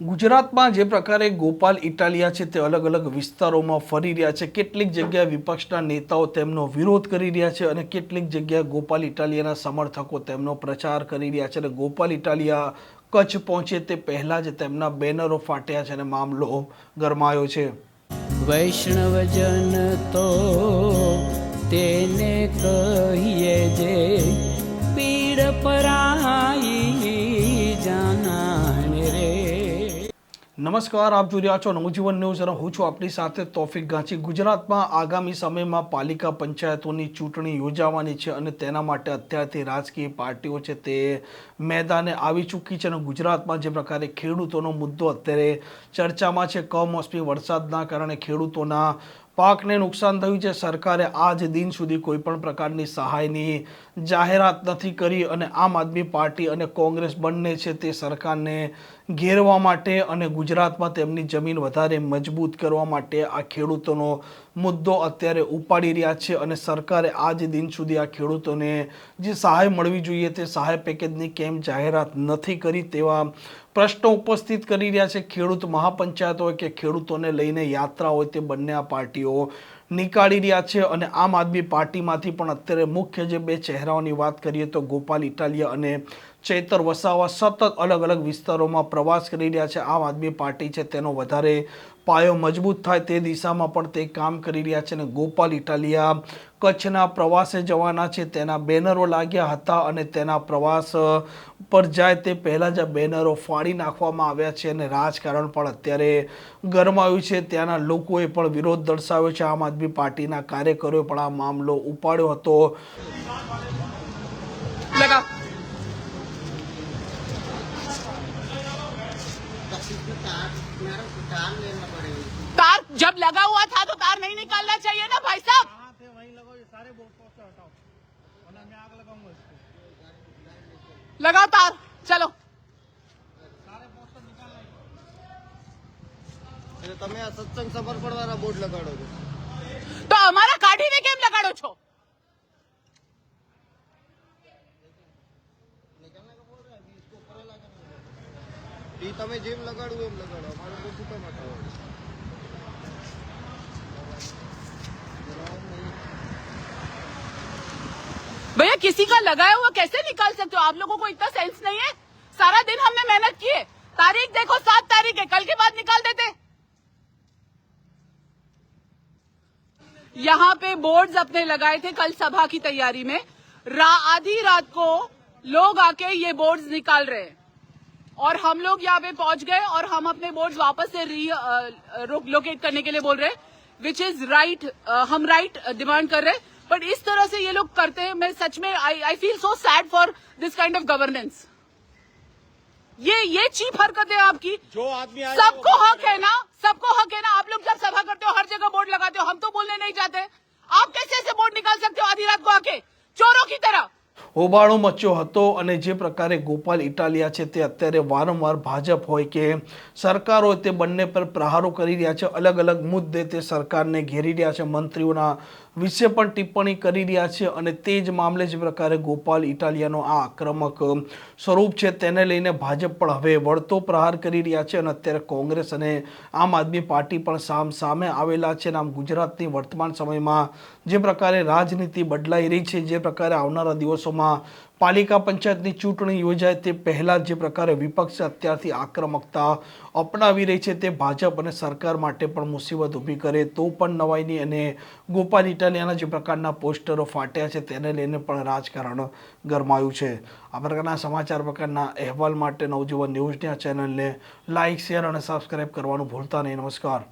ગુજરાતમાં જે પ્રકારે ગોપાલ ઇટાલિયા છે તે અલગ અલગ વિસ્તારોમાં ફરી રહ્યા છે. કેટલીક જગ્યાએ વિપક્ષના નેતાઓ તેમનો વિરોધ કરી રહ્યા છે અને કેટલીક જગ્યાએ ગોપાલ ઇટાલિયાના સમર્થકો તેમનો પ્રચાર કરી રહ્યા છે અને ગોપાલ ઇટાલિયા કચ્છ પહોંચે તે પહેલાં જ તેમના બેનરો ફાટ્યા છે અને મામલો ગરમાયો છે. વૈષ્ણવજન તો તેને કહીએ જે પીડ પરાઈ નમસ્કાર, આપ જોઈ રહ્યા છો નવજીવન ન્યૂઝ અને હું છું આપની સાથે તોફિક ગાંચી. ગુજરાતમાં આગામી સમયમાં પાલિકા પંચાયતોની ચૂંટણી યોજાવાની છે અને તેના માટે અત્યારથી રાજકીય પાર્ટીઓ છે તે મેદાને આવી ચૂકી છે અને ગુજરાતમાં જે પ્રકારે ખેડૂતોનો મુદ્દો અત્યારે ચર્ચામાં છે, કમોસમી વરસાદના કારણે ખેડૂતોના પાકને નુકસાન થયું છે. સરકારે આજ દિન સુધી કોઈ પણ પ્રકારની સહાયની જાહેરાત નથી કરી અને આમ આદમી પાર્ટી અને કોંગ્રેસ બંને છે તે સરકારને ઘેરવા માટે અને ગુજરાતમાં તેમની જમીન વધારે મજબૂત કરવા માટે આ ખેડૂતોનો મુદ્દો અત્યારે ઉપાડી રહ્યા છે અને સરકારે આજ દિન સુધી આ ખેડૂતોને જે સહાય મળવી જોઈએ તે સહાય પેકેજની કેમ જાહેરાત નથી કરી તેવા પ્રશ્નો ઉપસ્થિત કરી રહ્યા છે. ખેડૂત મહાપંચાયત હોય કે ખેડૂતોને લઈને યાત્રા હોય તે બંને આ પાર્ટીઓ નીકાળી રહ્યા છે અને આમ આદમી પાર્ટીમાંથી પણ અત્યારે મુખ્ય જે બે ચહેરાઓની વાત કરીએ તો ગોપાલ ઇટાલિયા અને ચૈતર વસાવા સતત અલગ અલગ વિસ્તારોમાં પ્રવાસ કરી રહ્યા છે. આમ આદમી પાર્ટી છે તેનો વધારે પાયો મજબૂત થાય તે દિશામાં પણ તે કામ કરી રહ્યા છે અને ગોપાલ ઇટાલિયા કચ્છના પ્રવાસે જવાના છે. તેના બેનરો લાગ્યા હતા અને તેના પ્રવાસ પર જાય તે પહેલાં જ બેનરો ફાડી નાખવામાં આવ્યા છે અને રાજકારણ પણ અત્યારે ગરમાયું છે. ત્યાંના લોકોએ પણ વિરોધ દર્શાવ્યો છે. આમ આદમી પાર્ટીના કાર્યકરોએ પણ આ મામલો ઉપાડ્યો હતો. तार जब लगा हुआ था तो तार नहीं निकालना चाहिए ना भाई साहब कहाँ थे वहीं लगाओ ये सारे बोर्ड पोस्टर हटाओ वरना मैं आग लगाऊंगा इसको लगाओ तार चलो सारे पोस्टर निकालना એટલે તમે આ સત્સંગ સમર્પણ વાળા બોર્ડ લગાડો છો તમે જેમ લગાડવું એમ લગાડો અમારે તો શું કામ હટાવો भैया किसी का लगाया हुआ कैसे निकाल सकते हो आप लोगों को इतना सेंस नहीं है सारा दिन हमने मेहनत की है तारीख देखो सात तारीख है कल के बाद निकाल देते यहाँ पे बोर्ड्स अपने लगाए थे कल सभा की तैयारी में रा, आधी रात को लोग आके ये बोर्ड्स निकाल रहे हैं और हम लोग यहाँ पे पहुँच गए और हम अपने बोर्ड वापस से री लोकेट करने के लिए बोल रहे हैं विच इज़ राइट हम राइट डिमांड कर रहे हैं। बट इस तरह से ये लोग करते हैं मैं सच में I I feel so sad for this kind of governance ये ये चीप हरकत है आपकी। जो आदमी सबको हक है ना सबको हक है ना आप लोग जब सभा करते हो हर जगह बोर्ड लगाते हो हम तो बोलने नहीं चाहते आप कैसे ऐसे बोर्ड निकाल सकते हो आधी रात को आके? चोरों की तरह। હોબાળો મચ્યો હતો અને જે પ્રકારે ગોપાલ ઇટાલિયા છે તે અત્યારે વારંવાર ભાજપ હોય કે સરકાર હોય તે બંને પર પ્રહારો કરી રહ્યા છે. અલગ અલગ મુદ્દે તે સરકારને ઘેરી રહ્યા છે. મંત્રીઓના વિશે પણ ટિપ્પણી કરી રહ્યા છે અને તે જ મામલે જે પ્રકારે ગોપાલ ઇટાલિયાનો આ આક્રમક સ્વરૂપ છે તેને લઈને ભાજપ પણ હવે વળતો પ્રહાર કરી રહ્યા છે અને અત્યારે કોંગ્રેસ અને આમ આદમી પાર્ટી પણ સામ સામે આવેલા છે અને આમ ગુજરાતની વર્તમાન સમયમાં જે પ્રકારે રાજનીતિ બદલાઈ રહી છે, જે પ્રકારે આવનારા દિવસોમાં પાલિકા પંચાયતની ચૂંટણી યોજાય તે પહેલાં જે પ્રકારે વિપક્ષ અત્યારથી આક્રમકતા અપનાવી રહી છે તે ભાજપ અને સરકાર માટે પણ મુસીબત ઊભી કરે તો પણ નવાઈની અને ગોપાલ ઇટાલિયાના જે પ્રકારના પોસ્ટરો ફાટ્યા છે તેને લઈને પણ રાજકારણ ગરમાયું છે. આ પ્રકારના સમાચાર પ્રકારના અહેવાલ માટે નવજીવન ન્યૂઝની આ ચેનલને લાઇક શેર અને સબસ્ક્રાઈબ કરવાનું ભૂલતા નહીં. નમસ્કાર.